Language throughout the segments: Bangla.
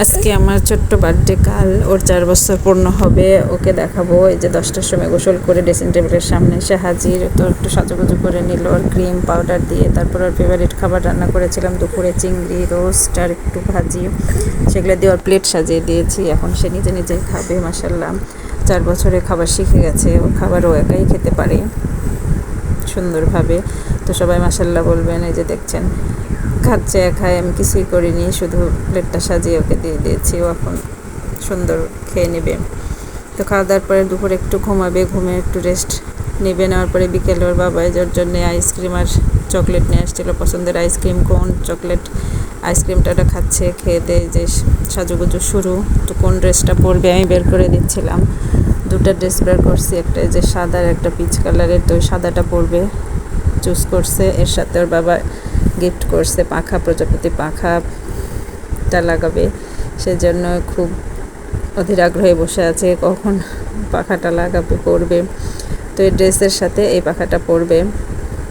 আজকে আমার ছোট্ট বার্থডে কাল ওর চার বছর পূর্ণ হবে, ওকে দেখাবো। এই যে দশটার সময় গোসল করে ড্রেসিং টেবিলের সামনে এসে হাজির, তো একটু সাজুগুজু করে নিল ওর ক্রিম পাউডার দিয়ে তারপর ওর ফেভারিট খাবার রান্না করেছিলাম, দুপুরে চিংড়ি রোস্ট আর একটু ভাজি। সেগুলো দিয়ে ওর প্লেট সাজিয়ে দিয়েছি, এখন সে নিজে নিজেই খাবে মাসাল্লাহ চার বছরে খাবার শিখে গেছে, ও খাবার ও একাই খেতে পারে। সুন্দরভাবে। তো সবাই মাসাল্লাহ বলবেন, এই যে দেখছেন খাচ্ছে খায় আমি কিছুই করিনি, শুধু প্লেটটা সাজিয়ে ওকে দিয়ে দিয়েছি, ও এখন সুন্দর খেয়ে নেবে। তো খাওয়া দাওয়ার পরে দুপুরে একটু ঘুমাবে, ঘুমে একটু রেস্ট নেবে, নেওয়ার পরে বিকেলে ওর বাবা যার জন্যে আইসক্রিম আর চকলেট নিয়ে আসছিল, পছন্দের আইসক্রিম কোন চকলেট আইসক্রিমটা ওটা খাচ্ছে, খেয়ে দিয়ে যে সাজুগুজু শুরু, তো কোন ড্রেসটা পরবে আমি বের করে দিচ্ছিলাম। দুটা ড্রেস বের করছি, একটা যে সাদা আর একটা পিচ কালারের তো সাদাটা পরবে। চুজ করছে, এর সাথে ওর বাবা গিফট করছে, পাখা, প্রজাপতি পাখাটা লাগাবে। সেজন্য খুব অধীর আগ্রহে বসে আছে কখন পাখাটা লাগাবে, পরবে। তো এই ড্রেসের সাথে এই পাখাটা পরবে।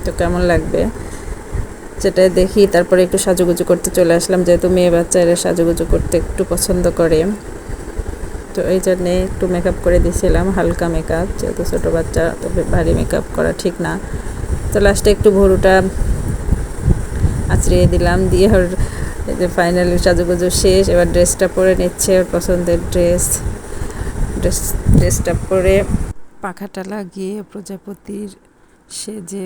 তো কেমন লাগবে? যেটা দেখি, তারপরে একটু সাজুগুজু করতে চলে আসলাম, যেহেতু মেয়ে বাচ্চা বাচ্চারা সাজুগুজু করতে একটু পছন্দ করে। তো এই জন্যে একটু মেকআপ করে দিয়েছিলাম, হালকা মেকআপ যেহেতু ছোটো বাচ্চা, তবে ভারী মেকআপ করা ঠিক না। তো লাস্টে একটু ভরুটা আঁচড়িয়ে দিলাম, দিয়ে ওর যে ফাইনালি সাজুগুজু শেষ, এবার ড্রেসটা পরে নিচ্ছে ওর পছন্দের ড্রেস ড্রেস ড্রেসটা পরে পাখাটা লাগিয়ে প্রজাপতির সেজে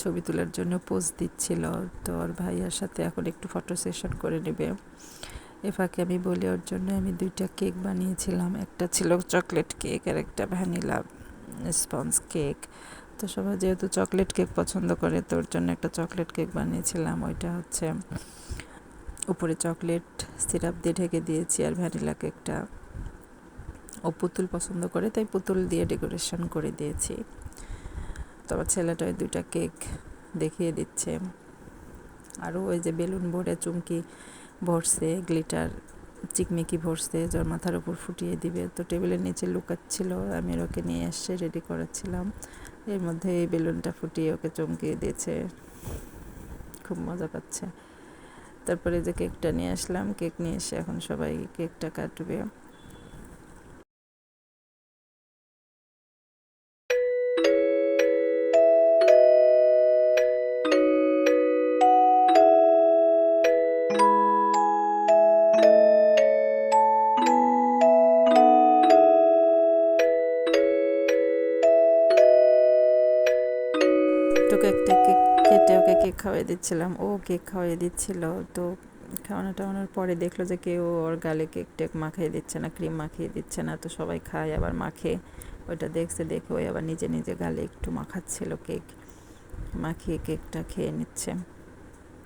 ছবি তোলার জন্য পোজ দিচ্ছিল, তো ওর ভাইয়ার সাথে এখন একটু ফটো সেশন করে নেবে। এ ফাঁকে আমি বলি, ওর জন্য আমি দুইটা কেক বানিয়েছিলাম। একটা ছিল চকলেট কেক আর একটা ভ্যানিলা স্পঞ্জ কেক তো সবাই যেহেতু চকলেট কেক পছন্দ করে, তো ওর জন্য একটা চকলেট কেক বানিয়েছিলাম। ওইটা হচ্ছে উপরে চকলেট সিরাপ দিয়ে ঢেকে দিয়েছি আর ভ্যানিলা কেকটা ও পুতুল পছন্দ করে, তাই পুতুল দিয়ে ডেকোরেশন করে দিয়েছি। তো আমার ছেলেটা ওই দুইটা কেক দেখিয়ে দিচ্ছে। আরও ওই যে বেলুন ভরে চুমকি ভরছে গ্লিটার চিকমিকি ভরছে জ্বর মাথার উপর ফুটিয়ে দিবে। তো টেবিলের নিচে লুকাচ্ছিল, আমি ওকে নিয়ে এসে রেডি করাচ্ছিলাম এর মধ্যে এই বেলুনটা ফুটিয়ে ওকে চমকিয়ে দিয়েছে। খুব মজা পাচ্ছে। তারপরে যে কেকটা নিয়ে আসলাম কেক নিয়ে এসে এখন সবাই কেকটা কাটবে। কেক, কেটে ওকে কেক খাওয়াই দিচ্ছিলাম। ও কেক খাওয়াই দিচ্ছিল, তো খাওয়ানো টাওয়ানোর পরে দেখল যে কেউ ওর গালে কেক টেক মাখিয়ে দিচ্ছে না, ক্রিম মাখিয়ে দিচ্ছে না, তো সবাই খায়, আবার মাখে। ওইটা দেখছে দেখে ওই আবার নিজে নিজে গালে একটু মাখাচ্ছিল কেক, মাখিয়ে কেকটা খেয়ে নিচ্ছে।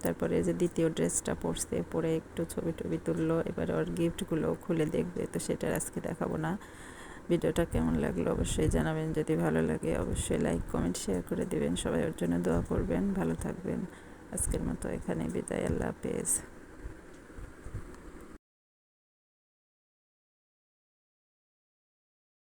তারপরে যে দ্বিতীয় ড্রেসটা পরছে, পরে একটু ছবি টবি তুললো, এবার ওর গিফটগুলো খুলে দেখবে, তো সেটা আজকে দেখাবো না। ভিডিওটা কেমন লাগল অবশ্যই জানাবেন। যদি ভালো লাগে অবশ্যই লাইক কমেন্ট শেয়ার করে দেবেন। সবাই ওর জন্য দোয়া করবেন। ভালো থাকবেন। আজকের মতো এখানে বিদায়। আল্লাহ হাফেজ।